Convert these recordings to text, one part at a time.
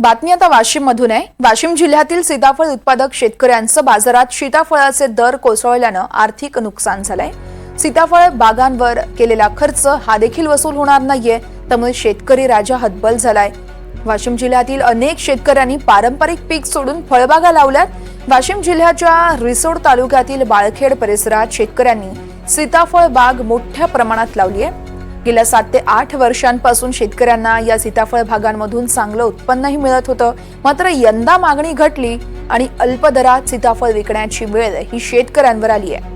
बातमी आता वाशिम मधून आहे. वाशिम जिल्ह्यातील सीताफळ उत्पादक शेतकऱ्यांचं बाजारात सीताफळाचे दर कोसळल्यानं आर्थिक नुकसान झालंय. सीताफळ बागांवर केलेला खर्च हा देखील वसूल होणार नाहीये त्यामुळे शेतकरी राजा हतबल झालाय. वाशिम जिल्ह्यातील अनेक शेतकऱ्यांनी पारंपरिक पीक सोडून फळबागा लावल्यात. वाशिम जिल्ह्याच्या रिसोड तालुक्यातील बाळखेड परिसरात शेतकऱ्यांनी सीताफळ बाग मोठ्या प्रमाणात लावली आहे गेल्या सात ते आठ वर्षांपासून शेतकऱ्यांना या सीताफळ भागांमधून चांगलं उत्पन्नही मिळत होतं. मात्र यंदा मागणी घटली आणि अल्प दरात सीताफळ विकण्याची वेळ ही शेतकऱ्यांवर आली आहे.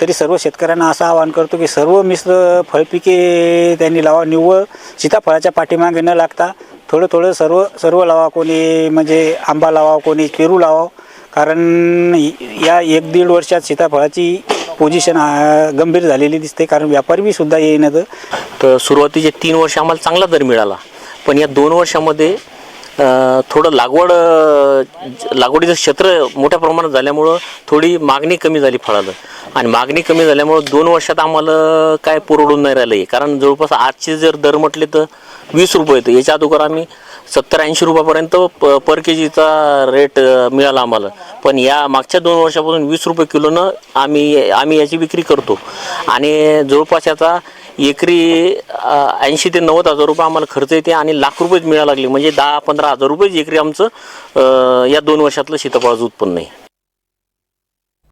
तरी सर्व शेतकऱ्यांना असं आवाहन करतो की सर्व मिश्र फळपिके त्यांनी लावा. निव्वळ सीताफळाच्या पाठीमागे न लागता थोडं थोडं सर्व सर्व लावा कोणी म्हणजे आंबा लावा कोणी पेरू लावा. कारण या एक दीड वर्षात सीताफळाची पोझिशन गंभीर झालेली दिसते. कारण व्यापारी बी सुद्धा येईन तर सुरुवातीचे तीन वर्ष आम्हाला चांगला दर मिळाला. पण या दोन वर्षामध्ये थोडं लागवड लागवडीचं क्षेत्र मोठ्या प्रमाणात झाल्यामुळं थोडी मागणी कमी झाली फळाला. आणि मागणी कमी झाल्यामुळं दोन वर्षात आम्हाला काय पुरवडून नाही राहिलं आहे कारण जवळपास आजचे जर दर म्हटले तर वीस रुपये येतं. याच्या अगोदर आम्ही सत्तर ऐंशी रुपयापर्यंत प पर के जीचा रेट मिळाला आम्हाला. पण या मागच्या दोन वर्षापासून वीस रुपये किलोनं आम्ही आम्ही याची विक्री करतो. आणि जवळपास याचा एकरी ऐंशी ते नव्वद हजार रुपये आम्हाला खर्च येते आणि लाख रुपयेच मिळायला लागले. म्हणजे दहा पंधरा हजार रुपये एकरी आमचं या दोन वर्षातलं सीताफळाचं उत्पन्न आहे.